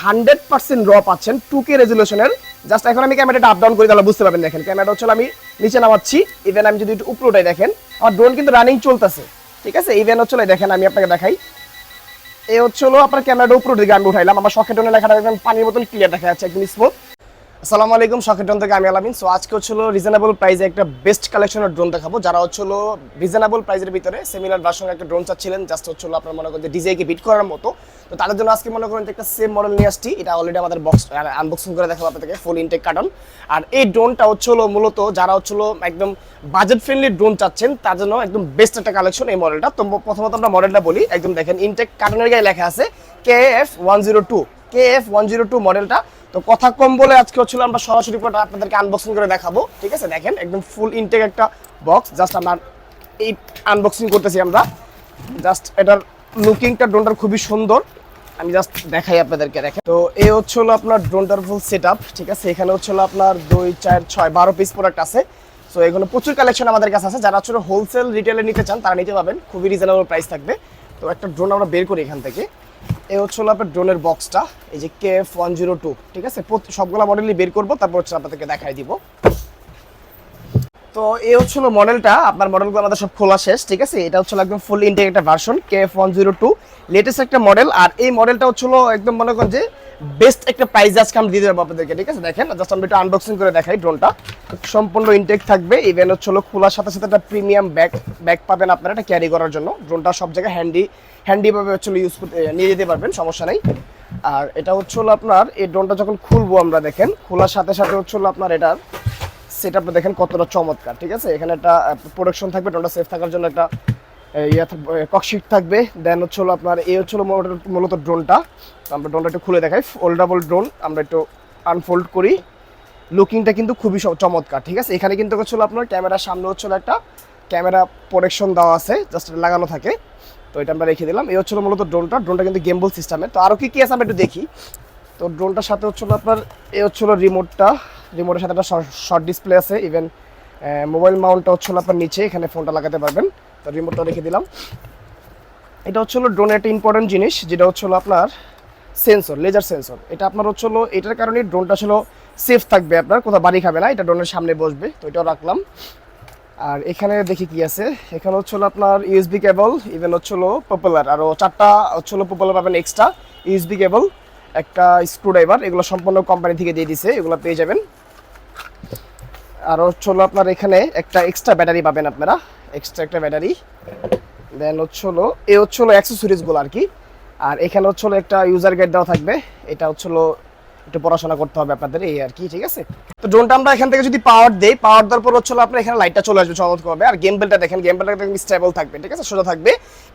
Hundred percent র পাচ্ছেন two কে রেজুলেশনের just এখন আমি ক্যামেরাটা আপ ডাউন করে, তাহলে বুঝতে পারবেন দেখেন। ক্যামেরাটা হচ্ছে আমি নিচে নামাচ্ছি। ইভেন আমি যদি একটু উপরে দেখেন, আমার ড্রোন কিন্তু রানিং চলতেছে। ঠিক আছে? ইভেন হচ্ছে দেখেন, আমি আপনাকে দেখাই। এই হচ্ছে হলো আপনার ক্যামেরাটা উপরে দিকে আমি উঠাইলাম। আমার শখের ড্রোনে লেখাটা একদম পানির মতন ক্লিয়ার দেখা যাচ্ছে, একদম স্মুথ আসসালামু আলাইকুম শখের ড্রোন থেকে আমি আলামিন। সো আজকে হচ্ছিল রিজনেবল প্রাইসে একটা বেস্ট কালেকশনের ড্রোন দেখাবো, যারা হচ্ছিল রিজনেবল প্রাইসের ভিতরে সিমিলার ভার্সনের একটা ড্রোন চাচ্ছিলেন জাস্ট হচ্ছিল আপনার মনে করেন যে ডিজাইকে বিট করার মতো। তো তাদের জন্য আজকে মনে করেন একটা সেম মডেল নিয়ে আসছি, এটা অলরেডি আমাদের বক্স আনবক্সিং করে দেখাবো আপনাদেরকে ফুল ইনটেক কার্টন আর এই ড্রোনটা হচ্ছিল মূলত যারা হচ্ছিল একদম বাজেট ফ্রেন্ডলি ড্রোন চাচ্ছেন, তার জন্য একদম বেস্ট একটা কালেকশন এই মডেলটা তো প্রথমত আমরা মডেলটা বলি, একদম দেখেন ইনটেক কার্টনের গায়ে লেখা আছে K F one zero two K F one zero two মডেলটা তো কথা কম বলে আজকে হচ্ছিল আমরা সরাসরি পুরোটা আপনাদেরকে আনবক্সিং করে দেখাবো। ঠিক আছে? দেখেন, একদম ফুল ইনটেক একটা বক্স জাস্ট আমরা এই আনবক্সিং করতেছি আমরা। জাস্ট এটার লুকিংটা ড্রোনটার খুবই সুন্দর। আমি জাস্ট দেখাই আপনাদেরকে, দেখেন। তো এই হচ্ছে হলো আপনার ড্রোনটার ফুল সেট আপ ঠিক আছে? এখানে হচ্ছে হলো আপনার দুই, চার, ছয়, বারো পিস প্রোডাক্ট আছে। সো এগুলো প্রচুর কালেকশন আমাদের কাছে আছে। যারা হচ্ছে হোলসেল রিটেলে নিতে চান, তারা নিতে পাবেন খুবই রিজনেবল প্রাইস থাকবে। তো একটা ড্রোন আমরা বের করি এখান থেকে। এই হচ্ছে হলো আপনার ড্রোনের বক্সটা এই যে K F one zero two ঠিক আছে? সবগুলো মডেলই বের করব, তারপর হচ্ছে আপনাদেরকে দেখাই দিব। তো এই হচ্ছিল মডেলটা, আপনার মডেলগুলো আমাদের সব খোলা শেষ, ঠিক আছে? এটা হচ্ছিল একদম ফুল ইন্টেক একটা version K F one zero two latest একটা মডেল আর এই মডেলটা হচ্ছিল একদম মনে করেন যে বেস্ট একটা প্রাইস আজকে আমি দিয়ে দেবো আপনাদেরকে, ঠিক আছে? দেখেন জাস্ট আমি একটু আনবক্সিং করে দেখাই ড্রোনটা সম্পূর্ণ ইনটেক থাকবে ইভেন হচ্ছিল খোলার সাথে সাথে একটা প্রিমিয়াম ব্যাগ ব্যাগ পাবেন আপনারা এটা ক্যারি করার জন্য। ড্রোনটা সব জায়গায় হ্যান্ডি হ্যান্ডিভাবে হচ্ছিল ইউজ করতে নিয়ে যেতে পারবেন, সমস্যা নেই। আর এটা হচ্ছিল আপনার, এই ড্রোনটা যখন খুলবো আমরা দেখেন, খোলার সাথে সাথে হচ্ছিল আপনার এটার সেট আপটা দেখেন কতটা চমৎকার, ঠিক আছে? এখানে একটা প্রোডাকশন থাকবে ড্রোনটা সেফ থাকার জন্য একটা ইয়ে ককশিট থাকবে। দেন হচ্ছে হলো আপনার, এই হচ্ছে হলো মূলত- ড্রোনটা আমরা ড্রোনটা একটু খুলে দেখাই। ফোল্ডাবল ড্রোন আমরা একটু আনফোল্ড করি। লুকিংটা কিন্তু খুবই চমৎকার, ঠিক আছে? এখানে কিন্তু হচ্ছিল আপনার ক্যামেরার সামনে হচ্ছিল একটা ক্যামেরা প্রোটেকশন দেওয়া আছে জাস্ট লাগানো থাকে। তো এটা আমরা রেখে দিলাম। এই হচ্ছিল মূলত ড্রোনটা ড্রোনটা কিন্তু গেমবল সিস্টেমের তো আরও কি কি আছে আমরা একটু দেখি। তো ড্রোনটার সাথে হচ্ছিল আপনার এ হচ্ছিল রিমোটটা রিমোটের সাথে একটা শর্ট ডিসপ্লে আছে ইভেন মোবাইল মাউন্টটা হচ্ছিল আপনার নিচে, এখানে ফোনটা লাগাতে পারবেন। তো রিমোটটা রেখে দিলাম। এটা হচ্ছিল ড্রোনের একটা ইম্পর্টেন্ট জিনিস, যেটা হচ্ছিল আপনার সেন্সর লেজার সেন্সর এটা আপনার হচ্ছে হলো, এটার কারণে ড্রোনটা ছিল সেফ থাকবে আপনার, কোথাও বাড়ি খাবে না, এটা ড্রোনের সামনে বসবে, তো এটাও রাখলাম। আর এখানে দেখি কি আছে, এখানে হচ্ছিল আপনার ইউএসবি কেবল ইভেন হচ্ছিল পপুলার আরও চারটা হচ্ছিল পপুলার পাবেন এক্সট্রা ইউএসবি কেবল একটা স্ক্রুড্রাইভার এগুলো সম্পূর্ণ কোম্পানি থেকে দিয়ে দিছে, এগুলো পেয়ে যাবেন। আর হচ্ছে হলো আপনার এখানে একটা এক্সট্রা ব্যাটারি পাবেন আপনারা এক্সট্রা একটা ব্যাটারি দেন হচ্ছে হলো, এ হচ্ছে হলো অ্যাক্সেসরিজগুলো আর কি। আর এখানে হচ্ছে হলো একটা ইউজার গাইড দেওয়া থাকবে, এটা হচ্ছিল একটু পড়াশোনা করতে হবে আপনাদের, এই আর কি, ঠিক আছে? তো ড্রোনটা আমরা এখান থেকে যদি পাওয়ার দেই পাওয়ার দেওয়ার পর হচ্ছিল আপনার এখানে লাইটটা চলে আসবে চমৎকার হবে আর গেম বেলটা দেখেন গেম বেলটা একদম স্টেবল থাকবে, ঠিক আছে? সোজা থাকবে।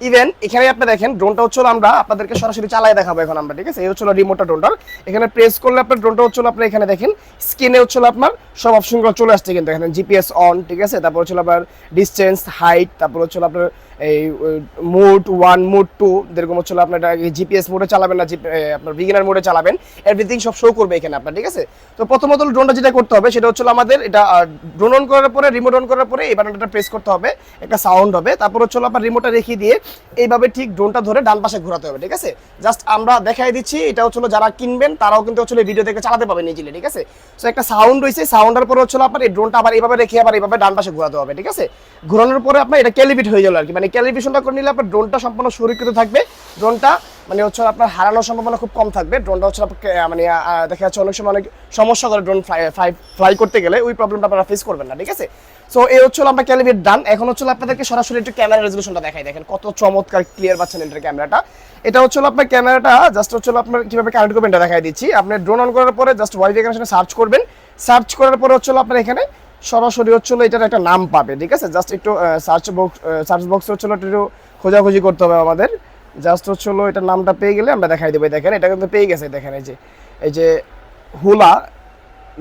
ইভেন এখানে আপনি দেখেন ড্রোনটা হচ্ছিল আমরা আপনাদেরকে সরাসরি চালাই দেখাবো এখন আমরা, ঠিক আছে? এই হচ্ছিল রিমোটটা ড্রোনটার এখানে প্রেস করলে আপনার ড্রোনটা হচ্ছিল আপনার এখানে দেখেন স্ক্রিনে হচ্ছিল আপনার সব অপশনগুলো চলে আসছে কিন্তু। এখানে জিপিএস অন ঠিক আছে? তারপর হচ্ছে আপনার ডিস্টেন্স হাইট তারপর হচ্ছে আপনার এই মোড ওয়ান, মোড টু, যেরকম হচ্ছিল আপনার জিপিএস মোডে চালাবেন না আপনার বিগিনার মোডে চালাবেন এভরিথিং সব শো করবে এখানে আপনার, ঠিক আছে? তো প্রথমত ড্রোনটা যেটা করতে হবে, সেটা হচ্ছিল আমাদের এটা ড্রোন অন করার পরে রিমোট অন করার পরে, এই বাটনটা প্রেস করতে হবে, একটা সাউন্ড হবে, তারপর হচ্ছিল আপনার রিমোটটা রেখে দিয়ে, এইভাবে ঠিক ড্রোনটা ধরে ডান পাশে ঘোরাতে হবে, ঠিক আছে? জাস্ট আমরা দেখাই দিচ্ছি, এটা হচ্ছিল যারা কিনবেন, তারাও কিন্তু হচ্ছিল ভিডিও দেখে চালাতে পাবেন ইজিলি ঠিক আছে? সো একটা সাউন্ড রয়েছে সাউন্ডের পরে হচ্ছিল আপনার এই ড্রোনটা আবার এইভাবে রেখে আবার এইভাবে ডান পাশে ঘোরাতে হবে, ঠিক আছে? ঘোরানোর পরে আপনার এটা ক্যালিব্রেট হয়ে গেল আর কি মানে ক্যালিব্রেশনটা করে নিলে আপনার ড্রোনটা সম্পূর্ণ সুরক্ষিত থাকবে। ড্রোনটা মানে হচ্ছে আপনার হারানোর সম্ভাবনা খুব কম থাকবে। ড্রোনটা হচ্ছে আপনাকে মানে দেখা যাচ্ছে অনেক সময় অনেক সমস্যা করে ড্রোন ফ্লাই ফ্লাই করতে গেলে। ওই প্রবলেমটা আপনারা ফেস করবেন না, ঠিক আছে? সো এই হচ্ছে আমরা ক্যালিব্রেট ডান এখন হচ্ছে আপনাদেরকে সরাসরি একটু ক্যামেরা রেজলিউশনটা দেখাই। দেখেন কত চমৎকার ক্লিয়ার পাচ্ছেন এটার ক্যামেরাটা এটা হচ্ছে আপনার ক্যামেরাটা জাস্ট হচ্ছে আপনার কীভাবে কানেক্ট করবেন এটা দেখাই দিচ্ছি। আপনি ড্রোন অন করার পরে জাস্ট ওয়াইফাই কানেকশনে সার্চ করবেন। সার্চ করার পরে হচ্ছে আপনার এখানে সরাসরি হচ্ছে এটার একটা নাম পাবে, ঠিক আছে? জাস্ট একটু সার্চ বক্স সার্চ বক্স হচ্ছে একটু খোঁজাখুঁজি করতে হবে আমাদের। জাস্ট হচ্ছে হলো এটার নামটা পেয়ে গেলে আমরা দেখাই দেবো। দেখেন, এটা কিন্তু পেয়ে গেছে, দেখেন, এই যে এই যে হুলা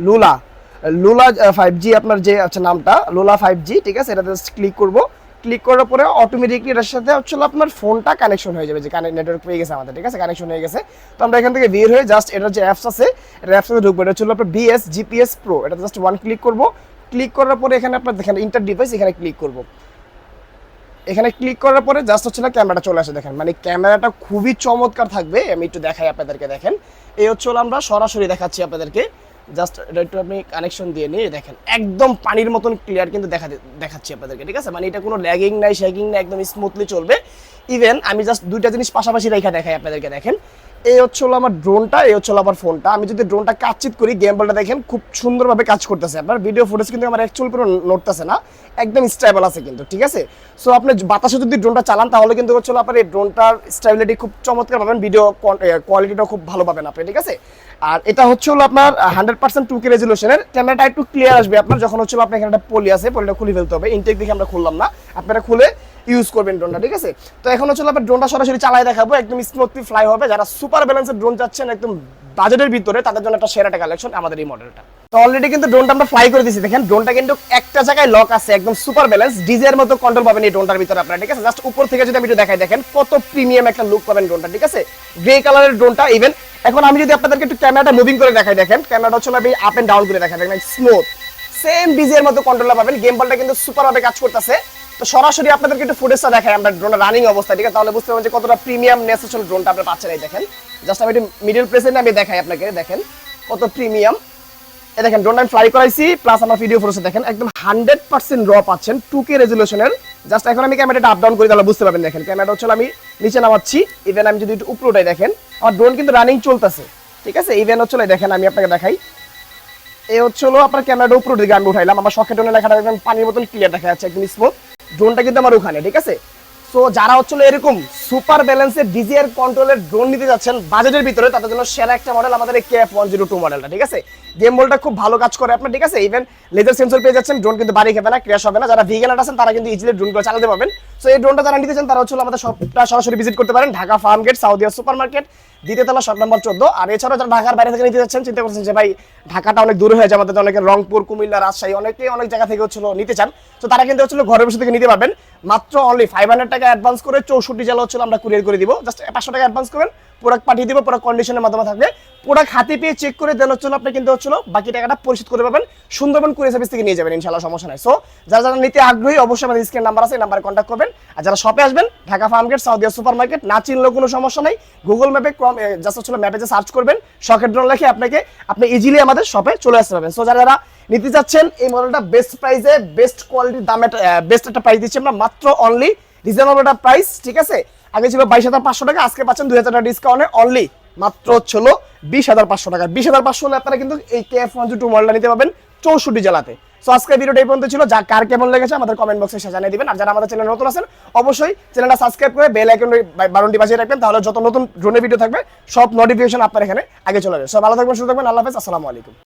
লুলা লুলা ফাইভ জি আপনার যে আছে নামটা লুলা ফাইভ জি ঠিক আছে? এটা জাস্ট ক্লিক করব। ক্লিক করার পরে অটোমেটিকলি এটার সাথে হচ্ছে আপনার ফোনটা কানেকশন হয়ে যাবে, যে কানেক্ট নেটওয়ার্ক পেয়ে গেছে আমাদের, ঠিক আছে? কানেকশন হয়ে গেছে। তো আমরা এখান থেকে বের হয়ে জাস্ট এটার যে অ্যাপস আছে এটা অ্যাপস ঢুকবো। এটা হচ্ছে হলো আপনার বিএস জিপিএস প্রো এটা জাস্ট ওয়ান ক্লিক করব। ক্লিক করার পরে এখানে আপনার দেখেন ইন্টার ডিভাইস এখানে ক্লিক করব। এখানে ক্লিক করার পরে জাস্ট হচ্ছে না ক্যামেরাটা চলে আসে, দেখেন। মানে ক্যামেরাটা খুবই চমৎকার থাকবে, আমি একটু দেখাই আপনাদেরকে, দেখেন। এই হচ্ছে আমরা সরাসরি দেখাচ্ছি আপনাদেরকে। জাস্ট এটা একটু আপনি কানেকশন দিয়ে নিয়ে দেখেন, একদম পানির মতন ক্লিয়ার কিন্তু দেখা দেখাচ্ছি আপনাদেরকে, ঠিক আছে? মানে এটা কোনো ল্যাগিং নাই শ্যাগিং নাই, একদম স্মুথলি চলবে। ইভেন আমি জাস্ট দুইটা জিনিস পাশাপাশি রেখা দেখাই আপনাদেরকে, দেখেন। এই হচ্ছে হলো আমার ড্রোনটা এই হচ্ছে হলো আমার ফোনটা আমি যদি ড্রোনটা কাজচিত করি গেম বলটা দেখেন খুব সুন্দরভাবে কাজ করতেছে। আপনার ভিডিও ফুটেজ কিন্তু আমার অ্যাকচুয়াল পুরো নড়তেছে না, একদম স্টেবল আছে কিন্তু, ঠিক আছে? সো আপনি বাতাসে যদি ড্রোনটা চালান, তাহলে কিন্তু হচ্ছে হলো আপনার এই ড্রোনটার স্টেবিলিটি খুব চমৎকার পাবেন ভিডিও কোয়ালিটিটাও খুব ভালো পাবেন আপনি, ঠিক আছে? আর এটা হচ্ছে হলো আপনার হান্ড্রেড পার্সেন্ট টু কে রেজলিউশনের ক্যামেরাটা একটু ক্লিয়ার আসবে আপনার, যখন হচ্ছে আপনার এখানে একটা পলি আছে পলিটা খুলে ফেলতে হবে। ইনটেক দেখে আমরা খুললাম না। আপনারা খুলে ইউজ করবেন ড্রোনটা ঠিক আছে? তো এখন হচ্ছে আপনার ড্রোনটা সরাসরি চালাই দেখাবো, একদম স্মুথলি ফ্লাই হবে। যারা সুপার ব্যালেন্সের ড্রোন চাচ্ছেন, একদম বাজেটের ভিতরে, তাদের জন্য একটা সেরা একটা কালেকশন আমাদের এই মডেলটা তো অলরেডি কিন্তু ড্রোনটা আমরা ফ্লাই করে দিয়েছি। দেখেন ড্রোনটা কিন্তু একটা জায়গায় লক আছে, একদম সুপার ব্যালেন্স ডিজের মতো কন্ট্রোল পাবেন এই ড্রোনটার ভিতরে আপনারা, ঠিক আছে? জাস্ট উপর থেকে যদি আমি একটু দেখাই, দেখেন, কত প্রিমিয়াম একটা লুক পাবেন ড্রোনটা ঠিক আছে? গ্রে কালারের ড্রোনটা ইভেন এখন আমি যদি আপনাদেরকে একটু ক্যামেরাটা মুভিং করে দেখাই, দেখেন ক্যামেরাটা হচ্ছে আমি আপ এন্ড ডাউন করে দেখাই, দেখেন স্মুথ সেম ডিজের মতো কন্ট্রোল পাবেন গেম বলটা কিন্তু সুপার ভাবে কাজ করতেছে। তো সরাসরি আপনাদেরকে একটু ফুটেজটা দেখাই, আমরা ড্রোন রানিং অবস্থা, ঠিক আছে? তাহলে বুঝতে পারবেন যে কতটা প্রিমিয়াম নেস ড্রোনটা আপনি পাচ্ছেন এই দেখেন। জাস্ট আমি একটু মিডল প্রেসেন্ট আমি দেখাই আপনাকে দেখেন, কত প্রিমিয়াম এই দেখেন ড্রোন আমি ফ্লাই করাইছি প্লাস আমার ভিডিও ফুটেজ দেখেন, একদম হান্ড্রেড পার্সেন্ট র পাচ্ছেন টু কে রেজলিউশনের জাস্ট এখন আমি ক্যামেরাটা আপ ডাউন করি, তাহলে বুঝতে পারবেন, দেখেন ক্যামেরাটা হচ্ছে আমি নিচে নামাচ্ছি ইভেন আমি যদি একটু উপরে উঠাই, দেখেন, আমার ড্রোন কিন্তু রানিং চলতেছে, ঠিক আছে? ইভেন হচ্ছে দেখেন, আমি আপনাকে দেখাই। এই হচ্ছে হলো আপনার ক্যামেরাটা উপর দিকে আমি উঠাইলাম, আমার ড্রোনের লেখাটা একদম পানির মতন ক্লিয়ার দেখা যাচ্ছে, একদম স্মুথ ড্রোনটা কিন্তু আমার ওখানে, ঠিক আছে? সো যারা হচ্ছিল এরকম সুপার ব্যালেন্সের ডিজিআর কন্ট্রোলের ড্রোন নিতে যাচ্ছেন বাজেটের ভিতরে, তাদের জন্য সেরা একটা মডেল আমাদের কে ওয়ান জিরো টু মডেলটা ঠিক আছে? গেম বলটা খুব ভালো কাজ করে। আপনার ঠিক আছে? ইভেন লেজার সেন্সর পেয়ে যাচ্ছেন ড্রোন কিন্তু বাড়ি খাবে না ক্র্যাশ হবে না। যারা ভিগানার আছেন, তারা কিন্তু ইজিলি ড্রোনগুলো চালাতে পারবেন। সো এই ড্রোনটা যারা নিতে চান, তারা হচ্ছে আমাদের সবটা সরাসরি ভিজিট করতে পারেন। Dhaka Farmgate Saudia super market দ্বিতীয় তলা শপ নম্বর চোদ্দ। আর এছাড়াও যারা ঢাকার বাইরে থেকে নিতে যাচ্ছেন, চিন্তা করছেন যে, ভাই, ঢাকাটা অনেক দূরে হয়ে যায় আমাদের অনেকে রংপুর, কুমিল্লা, রাজশাহী, অনেকে অনেক জায়গা থেকে হচ্ছিল নিতে চান। তো তারা কিন্তু হচ্ছিল ঘরে বসে থেকে নিতে পারবেন। মাত্র অনলি ফাইভ হান্ড্রেড টাকা অ্যাডভান্স করে চৌষট্টি জেলা হচ্ছিল আমরা কুরিয়ার করে দিব। জাস্ট পাঁচশো টাকা অ্যাডভান্স করবেন। প্রোডাক্ট পাঠিয়ে দিব প্রোডাক্ট কন্ডিশনের মাধ্যমে থাকবে। প্রোডাক্ট হাতে পেয়ে চেক করে দেন হচ্ছিল আপনি কিন্তু হচ্ছিল বাকি টাকাটা পরিশোধ করে পাবেন, সুন্দরবন কুরিয়ার সার্ভিস থেকে নিয়ে যাবেন ইনশাল্লাহ সমস্যা নাই। সো যারা যারা নিতে আগ্রহী, অবশ্যই আমাদের স্ক্রিন নাম্বার আছে নাম্বারে কন্ট্যাক্ট করবেন। আর যারা শপে আসবেন, Dhaka Farmgate Saudia super market না চিনলেও কোনো সমস্যা নাই। গুগল ম্যাপে ক্রম জাস্ট হচ্ছিল ম্যাপে যে সার্চ করবেন শখের ড্রোন লেখে আপনাকে, আপনি ইজিলি আমাদের শপে চলে আসতে পারবেন। সো যারা যারা নিতে চাচ্ছেন এই মডেলটা বেস্ট প্রাইসে বেস্ট কোয়ালিটির দামে বেস্ট একটা প্রাইস দিচ্ছি আমরা, মাত্র অনলি রিজনেবল একটা প্রাইস ঠিক আছে? আগে ছিল বাইশ হাজার পাঁচশো টাকা, আজকে পাচ্ছেন দুই হাজার টাকা ডিসকাউন্টে অনলি মাত্র হলো বিশ হাজার পাঁচশো টাকা। বিশ হাজার পাঁচশো হলে আপনারা কিন্তু এই কে এফ ওয়ান টু মডেলটা নিতে পারবেন চৌষট্টি জেলাতে। সো আজকে ভিডিওটা এই পর্যন্ত ছিল। যা কার কেমন লেগেছে আমাদের কমেন্ট বক্সে জানিয়ে দিবেন। আর যারা আমাদের চ্যানেল নতুন আছেন, অবশ্যই চ্যানেলটা সাবস্ক্রাইব করে বেল আইকন বারণটি বাজিয়ে রাখবেন। তাহলে যত নতুন ড্রোনের ভিডিও থাকবে, সব নোটিফিকেশন আপনার এখানে আগে চলে যাবে। সব ভালো থাকবেন, সুস্থ থাকবেন। আল্লাহ হাফেজ। আসসালামু আলাইকুম।